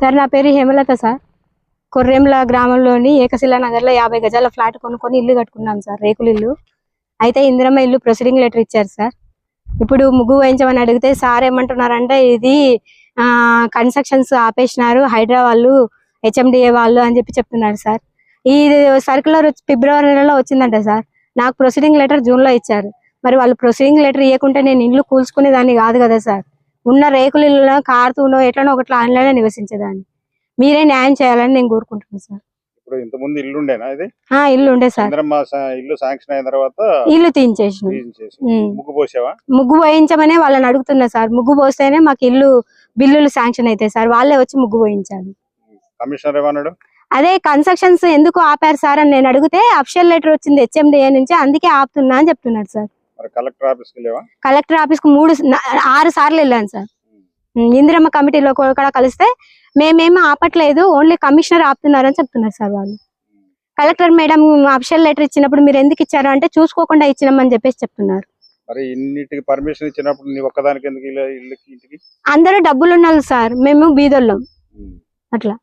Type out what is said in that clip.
Sir నా పేరు Hemalatha sir. కొర్రెంల గ్రామంలోని ఏకశిలా నగర్లో యాభై గజాల ఫ్లాట్ కొనుక్కొని ఇల్లు కట్టుకున్నాం సార్ రేకులు ఇల్లు. అయితే ఇందిరమ్మ ఇల్లు ప్రొసీడింగ్ లెటర్ ఇచ్చారు సార్. ఇప్పుడు ముగ్గు వేయించమని అడిగితే సార్ ఏమంటున్నారంటే ఇది కన్స్ట్రక్షన్స్ ఆపేసినారు హైడ్రా వాళ్ళు హెచ్ఎండిఏ వాళ్ళు అని చెప్పి చెప్తున్నారు సార్. ఈ సర్కులర్ ఫిబ్రవరి నెలలో వచ్చిందంట సార్. నాకు ప్రొసీడింగ్ లెటర్ జూన్లో ఇచ్చారు. మరి వాళ్ళు ప్రొసీడింగ్ లెటర్ ఇవ్వకుంటే నేను ఇల్లు కూల్చుకునే దాన్ని కాదు కదా సార్. ఉన్న రేకుల ఇల్లు కారుతూనో ఎట్లనో ఒకట్లా ఆన్లైన్ నివసించేదాన్ని. మీరే న్యాయం చేయాలని నేను కోరుకుంటున్నాను సార్. ఇప్పుడు ఇంత ముందు ఇల్లు ఉండేనా ఇది? ఆ ఇల్లు ఉండే సార్. చంద్రమ్మ సా- ఇల్లు శాంక్షన్ అయిన తర్వాత ఇల్లు తీయించేసిన. తీయించేసి ఉమ్. ముగ్గు పోసావా? ముగ్గు పోయించమనే వాళ్ళని అడుగుతున్నా సార్. ముగ్గు పోస్తేనే మాకు ఇల్లు బిల్లులు శాంక్షన్ అవుతాయి సార్. వాళ్ళే వచ్చి ముగ్గు పోయించాలి. కమిషనర్ ఏమన్నాడు అదే కన్స్ట్రక్షన్స్ ఎందుకు ఆపారు సార్ అని నేను అడిగితే అఫిషియల్ లెటర్ వచ్చింది హెచ్ఎండిఏ నుంచి అందుకే ఆపుతున్నా అని చెప్తున్నారు సార్. కలెక్టర్ ఆఫీస్ కలెక్టర్ ఆఫీస్కు మూడు ఆరు సార్లు వెళ్ళాను సార్. ఇందిరమ్మ కమిటీలో కూడా కలిస్తే మేమేమీ ఆపట్లేదు ఓన్లీ కమిషనర్ ఆపుతున్నారు అని చెప్తున్నారు సార్ వాళ్ళు. కలెక్టర్ మేడం అఫిషియల్ లెటర్ ఇచ్చినప్పుడు మీరు ఎందుకు ఇచ్చారు అంటే చూసుకోకుండా ఇచ్చినామని చెప్పేసి చెప్తున్నారు. మరి ఇన్నిటికి పర్మిషన్ ఇచ్చినప్పుడు నీ ఒక్కదానికి ఎందుకు ఇల్లు- ఇల్లుకి ఇంటికి? అందరూ డబ్బులు ఉన్నారు సార్ మేము బీదోళ్ళం. అట్లా.